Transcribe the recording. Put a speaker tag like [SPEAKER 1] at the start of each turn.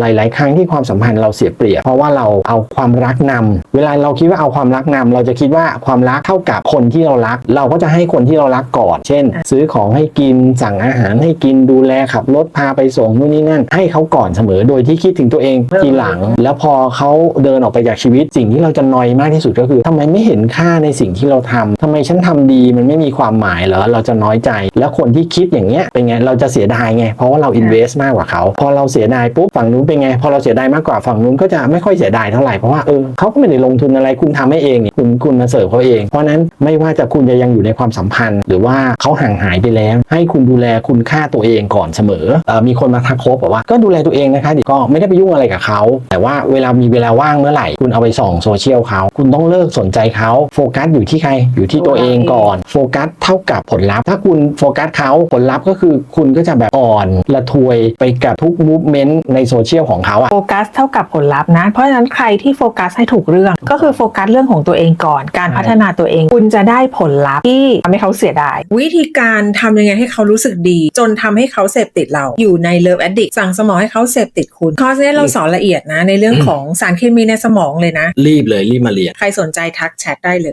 [SPEAKER 1] หลาย ๆ ครั้งที่ความสัมพันธ์เราเสียเปรียบ เพราะว่าเราเอาความรักนำเวลาเราคิดว่าเอาความรักนำเราจะคิดว่าความรักเท่ากับคนที่เรารัก เราก็จะให้คนที่เรารักก่อน เช่น ซื้อของให้กินสั่งอาหารให้กินดูแลขับรถพาไปส่งนู่นนี่นั่น ให้เขาก่อนเสมอโดยที่คิดถึงตัวเองทีหลัง แล้วพอเขาเดินออกไปจากชีวิต สิ่งที่เราจะนอยมากที่สุดก็คือทำไมไม่เห็นค่าในสิ่งที่เราทำทำไมฉันทำดีมันไม่มีความหมายเหรอเราจะน้อยใจ แล้วคนที่คิดอย่างเงี้ยเป็นไงเราจะเสียดายไง เพราะว่าเรา invest มากกว่าเขาพอเราเสียดายปุ๊บฝั่งนู้นเป็นไง พอเราเสียดายมากกว่าฝั่งนู้นก็จะไม่ค่อยเสียดายเท่าไหร่เพราะว่าเออเขาก็ไม่ได้ลงทุนอะไรคุณทำให้เองนี่คุณคุณมาเสิร์ฟเขาเอง เพราะนั้นไม่ว่าจะคุณจะยังอยู่ในความสัมพันธ์ หรือว่าเขาห่างหายไปแล้ว ให้คุณดูแลคุณค่าตัวเองก่อนเสมอเออมีคนมาทักโคบบอกว่าก็ดูแลตัวเองนะคะก็ไม่ได้ไปยุ่งอะไรกับเขาแต่ว่าเวลามีเวลาว่างเมื่อไหร่ คุณเอาไปส่องโซเชียลเขาคุณต้องเลิกสนใจเขาโฟกัสอยู่ที่ใครอยู่ที่ตัวเองก่อนโฟกัสเท่ากับผลลัพธ์ ถ้าคุณโฟกัสเขาผลลัพธ์ก็คือคุณก็จะแบบอ่อนละทวยไปกับทุกมูฟเมนต์ในโซเชียลของเขาอะ
[SPEAKER 2] โฟกัสเท่ากับผลลัพธ์นะ เพราะฉะนั้นใครที่โฟกัสให้ถูกเรื่อง ก็คือโฟกัสเรื่องของตัวเองก่อน การ
[SPEAKER 1] ใช่
[SPEAKER 2] พัฒนาตัวเอง คุณจะได้ผลลัพธ์ที่ทำให้เขาเสียดาย
[SPEAKER 3] วิธีการทำยังไงให้เขารู้สึกดี จนทำให้เขาเสพติดเรา อยู่ใน Love Addict สั่งสมองให้เขาเสพติดคุณคอร์สนี้เราสอนละเอียดนะ ในเรื่องของสารเคมีในสมองเลยนะ
[SPEAKER 1] รีบเลยรีบมาเรียน
[SPEAKER 3] ใครสนใจทักแชทได้เลย